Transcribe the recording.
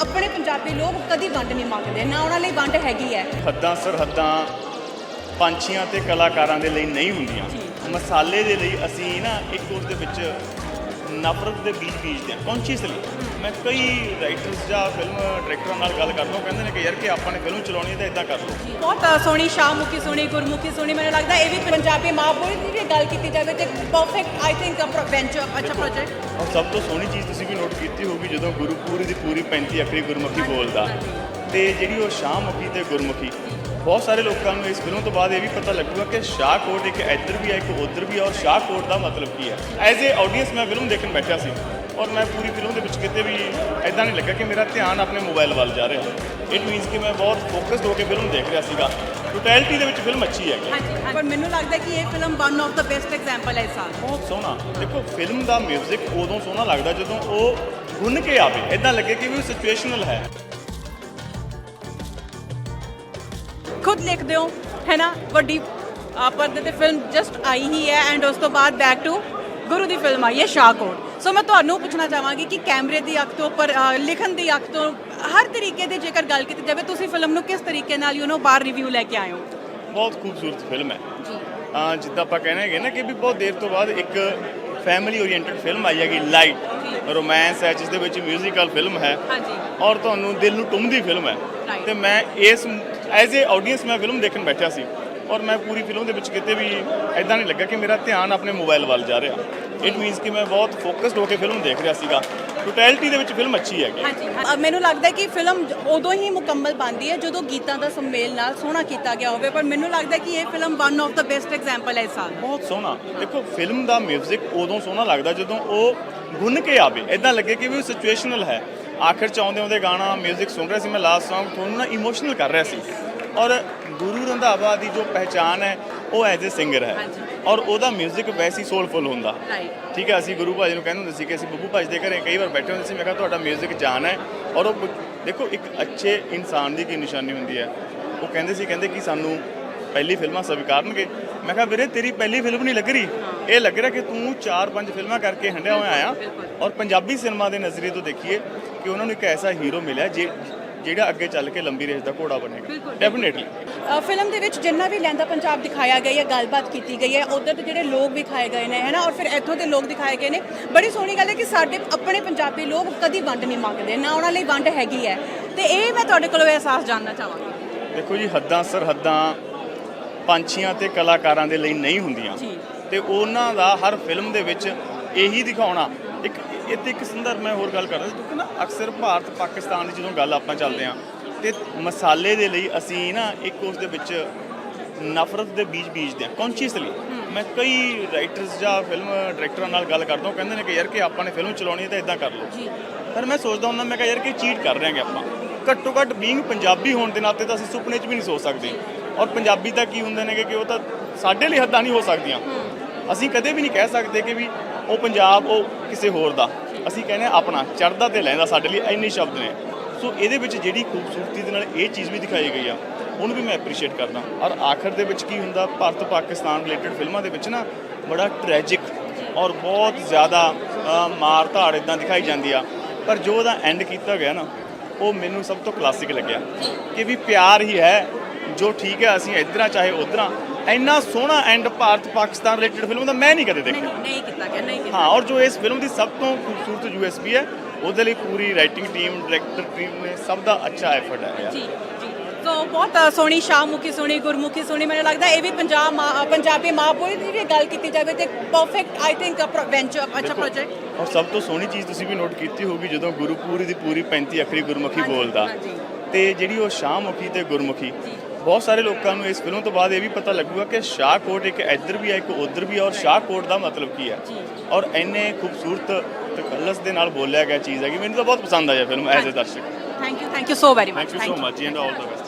ਆਪਣੇ ਪੰਜਾਬੀ ਲੋਕ ਕਦੀ ਵੰਡ ਨਹੀਂ ਮੰਗਦੇ ਨਾ ਉਹਨਾਂ ਲਈ ਵੰਡ ਹੈਗੀ ਹੈ। ਹੱਦਾਂ ਸਰਹੱਦਾਂ ਪੰਛੀਆਂ ਤੇ ਕਲਾਕਾਰਾਂ ਦੇ ਲਈ ਨਹੀਂ ਹੁੰਦੀਆਂ। ਮਸਾਲੇ ਦੇ ਲਈ ਅਸੀਂ ਨਾ ਇੱਕ ਉਸ ਦੇ ਵਿੱਚ ਨਫ਼ਰਤ ਦੇ ਬੀਜ ਬੀਜਦੇ ਹਾਂ। ਕੌਨਸ਼ੀਅਸਲੀ ਮੈਂ ਕਈ ਰਾਈਟਰਸ ਜਾਂ ਫਿਲਮ ਡਾਇਰੈਕਟਰਾਂ ਨਾਲ ਗੱਲ ਕਰਦਾ ਉਹ ਕਹਿੰਦੇ ਨੇ ਕਿ ਯਾਰ ਕਿ ਆਪਾਂ ਨੇ ਫਿਲਮ ਚਲਾਉਣੀ ਹੈ ਤਾਂ ਇਦਾਂ ਕਰ ਲਓ। ਬਹੁਤ ਅ, ਸੋਹਣੀ ਸ਼ਾਹਮੁਖੀ ਸੋਹਣੀ ਗੁਰਮੁਖੀ ਸੋਹਣੀ ਮੈਨੂੰ ਲੱਗਦਾ ਇਹ ਵੀ ਪੰਜਾਬੀ ਮਾਂ ਬੋਲੀ ਦੀ ਵੀ ਗੱਲ ਕੀਤੀ ਜਾਵੇ ਤੇ ਪਰਫੈਕਟ ਆਈ ਥਿੰਕ ਵੈਂਚਰ ਅੱਛਾ ਪ੍ਰੋਜੈਕਟ ਔਰ ਸਭ ਤੋਂ ਸੋਹਣੀ ਚੀਜ਼ ਤੁਸੀਂ ਵੀ ਨੋਟ ਕੀਤੀ ਹੋਊਗੀ ਜਦੋਂ ਗੁਰੂ ਪੂਰੀ ਦੀ ਪੂਰੀ 35 ਅੱਖਰੀ ਗੁਰਮੁਖੀ ਬੋਲਦਾ। ਤੇ ਜਿਹੜੀ ਉਹ ਸ਼ਾਹਮੁਖੀ ਤੇ ਗੁਰਮੁਖੀ ਬਹੁਤ ਸਾਰੇ ਲੋਕਾਂ ਨੂੰ ਇਸ ਫਿਲਮ ਤੋਂ ਬਾਅਦ ਇਹ ਵੀ ਪਤਾ ਲੱਗੂਗਾ ਕਿ ਸ਼ਾਹ ਕੋਟ ਇੱਕ ਇੱਧਰ ਵੀ ਹੈ ਇੱਕ ਉੱਧਰ ਵੀ ਹੈ ਔਰ ਸ਼ਾਹ ਕੋਟ ਦਾ ਮਤਲਬ ਕੀ ਹੈ। ਐਜ਼ ਅ ਆਡੀਅנס ਮੈਂ ਫਿਲਮ ਦੇਖਣ ਬੈਠਾ ਸੀ ਔਰ ਮੈਂ ਪੂਰੀ ਫਿਲਮ ਦੇ ਵਿੱਚ ਕਿਤੇ ਵੀ ਐਦਾਂ ਨਹੀਂ ਲੱਗਾ ਕਿ ਮੇਰਾ ਧਿਆਨ ਆਪਣੇ ਮੋਬਾਈਲ ਵੱਲ ਜਾ ਰਿਹਾ ਇਟ ਮੀਨਸ ਕਿ ਮੈਂ ਬਹੁਤ ਫੋਕਸਡ ਹੋ ਕੇ ਫਿਲਮ ਦੇਖ ਰਿਹਾ ਸੀਗਾ। ਟੋਟੈਲਿਟੀ ਦੇ ਵਿੱਚ ਫਿਲਮ ਅੱਛੀ ਹੈਗੀ ਪਰ ਮੈਨੂੰ ਲੱਗਦਾ ਕਿ ਇਹ ਫਿਲਮ ਵਨ ਆਫ ਦਾ ਬੈਸਟ ਐਗਜ਼ਾਮਪਲ ਹੈ ਸਾਲ। ਬਹੁਤ ਸੋਹਣਾ। ਦੇਖੋ ਫਿਲਮ ਦਾ ਮਿਊਜ਼ਿਕ ਉਦੋਂ ਸੋਹਣਾ ਲੱਗਦਾ ਜਦੋਂ ਉਹ ਗੁੰਨ ਕੇ ਆਵੇ। ਐਦਾਂ ਲੱਗੇ ਕਿ ਵੀ ਉਹ ਸਿਚੁਏਸ਼ਨਲ ਹੈ। ਖੁਦ ਲਿਖਦੇ ਹੋ ਹੈ ਨਾ ਵੱਡੀ ਅ, ਪਰਦੇ ਤੇ ਫਿਲਮ ਜਸਟ ਆਈ ਹੀ ਹੈ ਐਂਡ ਉਸ ਤੋਂ ਬਾਅਦ ਬੈਕ ਟੂ ਗੁਰੂ ਦੀ ਫਿਲਮ ਆਈ ਹੈ ਸ਼ਾਹਕੋਟ ਸੋ ਮੈਂ ਤੁਹਾਨੂੰ ਪੁੱਛਣਾ ਚਾਹਾਂਗੀ ਕਿ ਕੈਮਰੇ ਦੀ ਅੱਖ ਤੋਂ ਉੱਪਰ ਅ, ਲਿਖਣ ਦੀ ਅੱਖ ਤੋਂ ਹਰ ਤਰੀਕੇ ਦੀ ਜੇਕਰ ਗੱਲ ਕੀਤੀ ਜਾਵੇ ਤੁਸੀਂ ਫਿਲਮ ਨੂੰ ਕਿਸ ਤਰੀਕੇ ਨਾਲ ਯੂ نو ਬਾਹਰ ਰਿਵਿਊ ਲੈ ਕੇ ਆਏ ਹੋ? ਬਹੁਤ ਖੂਬਸੂਰਤ ਫਿਲਮ ਹੈ। ਜੀ। ਆ ਜਿੱਦਾਂ ਆਪਾਂ ਕਹਿੰਦੇ ਹੈਗੇ ਨਾ ਕਿ ਵੀ ਬਹੁਤ ਦੇਰ ਤੋਂ ਬਾਅਦ ਇੱਕ ਫੈਮਿਲੀ ਓਰੀਐਂਟਡ ਫਿਲਮ ਆਈ ਹੈਗੀ ਲਾਈਟ ਰੋਮਾਂਸ ਹੈ ਜਿਸ ਦੇ ਵਿੱਚ ਮਿਊਜ਼ੀਕਲ ਫਿਲਮ ਹੈ ਔਰ ਤੁਹਾਨੂੰ ਦਿਲ ਨੂੰ ਟੁੰਮਦੀ ਫਿਲਮ ਹੈ। ਤੇ ਮੈਂ ਇਸ ਐਜ਼ ਅ ਆਡੀਅנס ਮੈਂ ਫਿਲਮ ਦੇਖਣ ਬੈਠਿਆ ਸੀ ਔਰ ਮੈਂ ਪੂਰੀ ਫਿਲਮ ਦੇ ਵਿੱਚ ਕਿਤੇ ਵੀ ਐਦਾਂ ਨਹੀਂ ਲੱਗਾ ਕਿ ਮੇਰਾ ਧਿਆਨ ਆਪਣੇ ਮੋਬਾਈਲ ਵੱਲ ਜਾ ਰਿਹਾ। ਇਟ ਮੀਨਸ ਕਿ ਮੈਂ ਬਹੁਤ ਫੋਕਸਡ ਹੋ ਕੇ ਫਿਲਮ ਦੇਖ ਰਿਹਾ ਸੀਗਾ। ਟੋਟੈਲਿਟੀ ਦੇ ਵਿੱਚ ਫਿਲਮ ਅੱਛੀ ਹੈਗੀ। ਹਾਂਜੀ ਮੈਨੂੰ ਲੱਗਦਾ ਕਿ ਫਿਲਮ ਉਦੋਂ ਹੀ ਮੁਕੰਮਲ ਬਣਦੀ ਹੈ ਜਦੋਂ ਗੀਤਾਂ ਦਾ ਸੰਮੇਲ ਨਾਲ ਸੋਹਣਾ ਕੀਤਾ ਗਿਆ ਹੋਵੇ ਪਰ ਮੈਨੂੰ ਲੱਗਦਾ ਕਿ ਇਹ ਫਿਲਮ ਵਨ ਆਫ ਦਾ ਬੈਸਟ ਐਗਜ਼ਾਮਪਲ ਹੈ ਇਸ ਬਹੁਤ ਸੋਹਣਾ। ਦੇਖੋ ਫਿਲਮ ਦਾ ਮਿਊਜ਼ਿਕ ਉਦੋਂ ਸੋਹਣਾ ਲੱਗਦਾ ਜਦੋਂ ਉਹ ਗੁੰਨ ਕੇ ਆਵੇ ਇਦਾਂ ਲੱਗੇ ਕਿ ਵੀ ਉਹ ਸਿਚੁਏਸ਼ਨਲ ਹੈ ਆਖਰ ਚ ਆਉਂਦੇ ਆਉਂਦੇ ਗਾਣਾ 뮤직 ਸੁਣ ਰਿਹਾ ਸੀ ਮੈਂ ਲਾਸਟ Song ਤੁਹਾਨੂੰ ਨਾ ਇਮੋਸ਼ਨਲ ਕਰ ਰਿਹਾ ਸੀ ਔਰ ਗੁਰੂ ਰੰਧਾਵਾ ਦੀ ਜੋ ਪਹਿਚਾਨ ਹੈ ਉਹ ਐਜ਼ ਅ ਸਿੰਗਰ ਹੈ ਹਾਂਜੀ। ਔਰ ਉਹਦਾ 뮤직 ਵੈਸੀ ਸੋਲਫੁਲ ਹੁੰਦਾ ਰਾਈਟ ਠੀਕ ਹੈ ਅਸੀਂ ਗੁਰੂ ਭਾਜੀ ਨੂੰ ਕਹਿੰਦੇ ਹੁੰਦੇ ਸੀ ਕਿ ਅਸੀਂ ਬੱਬੂ ਭਾਜੀ ਦੇ ਘਰੇ ਕਈ ਵਾਰ ਬੈਠੇ ਹੁੰਦੇ ਸੀ ਮੈਂ ਕਿਹਾ ਤੁਹਾਡਾ 뮤직 ਜਾਨ ਹੈ ਔਰ ਉਹ ਦੇਖੋ ਇੱਕ ਅੱਛੇ ਇਨਸਾਨ ਦੀ ਕੀ ਨਿਸ਼ਾਨੀ ਹੁੰਦੀ ਹੈ ਉਹ ਕਹਿੰਦੇ ਸੀ ਕਹਿੰਦੇ ਕਿ ਸਾਨੂੰ ਪਹਿਲੀ ਫਿਲਮਾਂ ਸਵੀਕਾਰਨਗੇ ਮੈਂ ਕਿਹਾ ਵੀਰੇ ਤੇਰੀ ਪਹਿਲੀ ਫਿਲਮ ਨਹੀਂ ਲੱਗ ਰਹੀ। ਇਹ ਲੱਗ ਰਿਹਾ ਕਿ ਤੂੰ ਚਾਰ ਪੰਜ ਫਿਲਮਾਂ ਕਰਕੇ ਹੰਡਿਆ ਹੋਇਆ ਆਇਆ ਔਰ ਪੰਜਾਬੀ ਸਿਨੇਮਾ ਦੇ ਨਜ਼ਰੀਏ ਤੋਂ ਦੇਖੀਏ ਕਿ ਉਹਨਾਂ ਨੂੰ ਇੱਕ ਐਸਾ ਹੀਰੋ ਮਿਲਿਆ ਜੇ ਜਿਹੜਾ ਅੱਗੇ ਚੱਲ ਕੇ ਲੰਬੀ ਰੇਸ ਦਾ ਘੋੜਾ ਬਣੇਗਾ। ਡੈਫੀਨੇਟਲੀ ਫਿਲਮ ਦੇ ਵਿੱਚ ਜਿੰਨਾ ਵੀ ਲਹਿੰਦਾ ਪੰਜਾਬ ਦਿਖਾਇਆ ਗਿਆ ਹੈ ਗੱਲਬਾਤ ਕੀਤੀ ਗਈ ਹੈ ਉਧਰ ਦੇ ਜਿਹੜੇ ਲੋਕ ਦਿਖਾਏ ਗਏ ਨੇ ਹੈ ਨਾ? ਔਰ ਫਿਰ ਇੱਥੋਂ ਦੇ ਲੋਕ ਦਿਖਾਏ ਗਏ ਨੇ। ਬੜੀ ਸੋਹਣੀ ਗੱਲ ਹੈ ਕਿ ਸਾਡੇ ਆਪਣੇ ਪੰਜਾਬੀ ਲੋਕ ਕਦੀ ਵੰਡ ਨਹੀਂ ਮੰਗਦੇ ਨਾ ਉਹਨਾਂ ਲਈ ਵੰਡ ਹੈਗੀ ਹੈ। ਤੇ ਇਹ ਮੈਂ ਤੁਹਾਡੇ ਕੋਲੋਂ ਅਹਿਸਾਸ ਜਾਨਣਾ ਚਾਹਾਂਗੀ। ਦੇਖੋ ਜੀ ਹੱਦਾਂ ਸਰਹੱਦਾਂ ਪੰਛੀਆਂ ਤੇ ਕਲਾਕਾਰਾਂ ਦੇ ਲਈ ਨਹੀਂ ਹੁੰਦੀਆਂ। ਤੇ ਉਹਨਾਂ ਦਾ ਹਰ ਫਿਲਮ ਦੇ ਵਿੱਚ ਇਹੀ ਦਿਖਾਉਣਾ। ਇੱਕ ਇੱਥੇ ਇੱਕ ਸੰਦਰਭ ਮੈਂ ਹੋਰ ਗੱਲ ਕਰਦਾ। ਕਿਉਂਕਿ ਨਾ ਅਕਸਰ ਭਾਰਤ ਪਾਕਿਸਤਾਨ ਦੀ ਜਦੋਂ ਗੱਲ ਆਪਾਂ ਚੱਲਦੇ ਆ ਤੇ ਮਸਾਲੇ ਦੇ ਲਈ ਅਸੀਂ ਨਾ ਇੱਕ ਉਸ ਦੇ ਵਿੱਚ ਨਫ਼ਰਤ ਦੇ ਬੀਜ ਬੀਜਦੇ ਆ ਕੌਨਸ਼ੀਅਸਲੀ ਮੈਂ ਕਈ ਰਾਈਟਰਸ ਜਾਂ ਫਿਲਮ ਡਾਇਰੈਕਟਰਾਂ ਨਾਲ ਗੱਲ ਕਰਦਾ ਉਹ ਕਹਿੰਦੇ ਨੇ ਕਿ ਯਾਰ ਕਿ ਆਪਾਂ ਨੇ ਫਿਲਮ ਚਲਾਉਣੀ ਹੈ ਤਾਂ ਇਦਾਂ ਕਰ ਲਓ। ਜੀ। ਪਰ ਮੈਂ ਸੋਚਦਾ ਹੁੰਦਾ ਮੈਂ ਕਿਹਾ ਯਾਰ ਕਿ ਚੀਟ ਕਰ ਰਹੇ ਹਾਂਗੇ ਆਪਾਂ। ਘੱਟੋ ਘੱਟ ਬੀਇੰਗ ਪੰਜਾਬੀ ਹੋਣ ਦੇ ਨਾਤੇ ਤਾਂ ਅਸੀਂ ਸੁਪਨੇ 'ਚ ਵੀ ਨਹੀਂ ਸੋਚ ਸਕਦੇ। ਔਰ ਪੰਜਾਬੀ ਤਾਂ ਕੀ ਹੁੰਦੇ ਨੇ ਕਿ ਉਹ ਤਾਂ ਸਾਡੇ ਲਈ ਹੱਦਾਂ ਨਹੀਂ ਹੋ ਸਕਦੀਆਂ। ਅਸੀਂ ਕਦੇ ਵੀ ਨਹੀਂ ਕਹਿ ਸਕਦੇ ਕਿ ਵੀ ਉਹ ਪੰਜਾਬ ਉਹ ਕਿਸੇ ਹੋਰ ਦਾ। ਅਸੀਂ ਕਹਿੰਦੇ ਆਪਣਾ ਚੜਦਾ ਤੇ ਲੈਂਦਾ ਸਾਡੇ ਲਈ ਇੰਨੇ ਸ਼ਬਦ ਨੇ। ਸੋ ਇਹਦੇ ਵਿੱਚ ਜਿਹੜੀ ਖੂਬਸੂਰਤੀ ਦੇ ਨਾਲ ਇਹ ਚੀਜ਼ ਵੀ ਦਿਖਾਈ ਗਈ ਆ ਉਹਨੂੰ ਵੀ ਮੈਂ ਐਪਰੀਸ਼ੀਏਟ ਕਰਦਾ। ਔਰ ਆਖਰ ਦੇ ਵਿੱਚ ਕੀ ਹੁੰਦਾ ਭਾਰਤ ਪਾਕਿਸਤਾਨ ਰਿਲੇਟਡ ਫਿਲਮਾਂ ਦੇ ਵਿੱਚ ਨਾ ਬੜਾ ਟ੍ਰੈਜਿਕ ਔਰ ਬਹੁਤ ਜ਼ਿਆਦਾ ਮਾਰ ਧਾੜ ਇਦਾਂ ਦਿਖਾਈ ਜਾਂਦੀ ਆ। ਪਰ ਜੋ ਉਹਦਾ ਐਂਡ ਕੀਤਾ ਗਿਆ ਨਾ ਉਹ ਮੈਨੂੰ ਸਭ ਤੋਂ ਕਲਾਸਿਕ ਲੱਗਿਆ। ਕਿ ਵੀ ਪਿਆਰ ਹੀ ਹੈ ਜੋ ਠੀਕ ਹੈ ਅਸੀਂ ਇੱਧਰਾਂ ਚਾਹੇ ਉੱਧਰਾਂ। ਇੰਨਾ ਸੋਹਣਾ and Bharat Pakistan related film ਦਾ ਮੈਂ ਨਹੀਂ ਕਦੇ ਦੇਖਿਆ। ਨਹੀਂ ਨਹੀਂ ਕੀਤਾ ਗਿਆ ਨਹੀਂ ਕੀਤਾ। ਹਾਂ ਔਰ ਜੋ ਇਸ ਫਿਲਮ ਦੀ ਸਭ ਤੋਂ ਖੂਬਸੂਰਤ ਯੂਐਸਪੀ ਹੈ ਉਹਦੇ ਲਈ ਪੂਰੀ ਰਾਈਟਿੰਗ ਟੀਮ ਡਾਇਰੈਕਟਰ ਟੀਮ ਨੇ ਸਭ ਦਾ ਅੱਛਾ ਐਫਰਟ ਹੈ। ਜੀ ਜੀ। ਸੋ ਬਹੁਤ ਸੋਹਣੀ ਸ਼ਾਹਮੁਖੀ ਸੋਹਣੀ ਗੁਰਮੁਖੀ ਸੋਹਣੀ ਮੈਨੂੰ ਲੱਗਦਾ ਇਹ ਵੀ ਪੰਜਾਬ ਮਾਂ- ਪੰਜਾਬੀ ਮਾਂ ਬੋਲੀ ਦੀ ਵੀ ਗੱਲ ਕੀਤੀ ਜਾਵੇ ਤੇ ਪਰਫੈਕਟ ਆਈ ਥਿੰਕ ਵੈਂਚਰ ਅੱਛਾ ਪ੍ਰੋਜੈਕਟ ਔਰ ਸਭ ਤੋਂ ਸੋਹਣੀ ਚੀਜ਼ ਤੁਸੀਂ ਵੀ ਨੋਟ ਕੀਤੀ ਹੋਊਗੀ ਜਦੋਂ ਗੁਰੂ ਪੂਰੀ ਦੀ ਪੂਰੀ 35 ਅੱਖਰੀ ਗੁਰਮੁਖੀ ਬੋਲਦਾ। ਤੇ ਜਿਹੜੀ ਉਹ ਸ਼ਾਹਮੁਖੀ ਤੇ ਗੁਰਮੁਖੀ ਬਹੁਤ ਸਾਰੇ ਲੋਕਾਂ ਨੂੰ ਇਸ ਫਿਲਮ ਤੋਂ ਬਾਅਦ ਇਹ ਵੀ ਪਤਾ ਲੱਗੂਗਾ ਕਿ ਸ਼ਾਹਕੋਟ ਇੱਕ ਇੱਧਰ ਵੀ ਹੈ ਇੱਕ ਉੱਧਰ ਵੀ ਹੈ ਔਰ ਸ਼ਾਹਕੋਟ ਦਾ ਮਤਲਬ ਕੀ ਹੈ। ਔਰ ਇੰਨੇ ਖੂਬਸੂਰਤ ਤਕੱਲਸ ਦੇ ਨਾਲ ਬੋਲਿਆ ਗਿਆ ਚੀਜ਼ ਹੈ ਕਿ ਮੈਨੂੰ ਤਾਂ ਬਹੁਤ ਪਸੰਦ ਆਇਆ ਫਿਲਮ ਐਜ਼ ਅ ਦਰਸ਼ਕ। Thank you thank you so very much thank you so much and all the best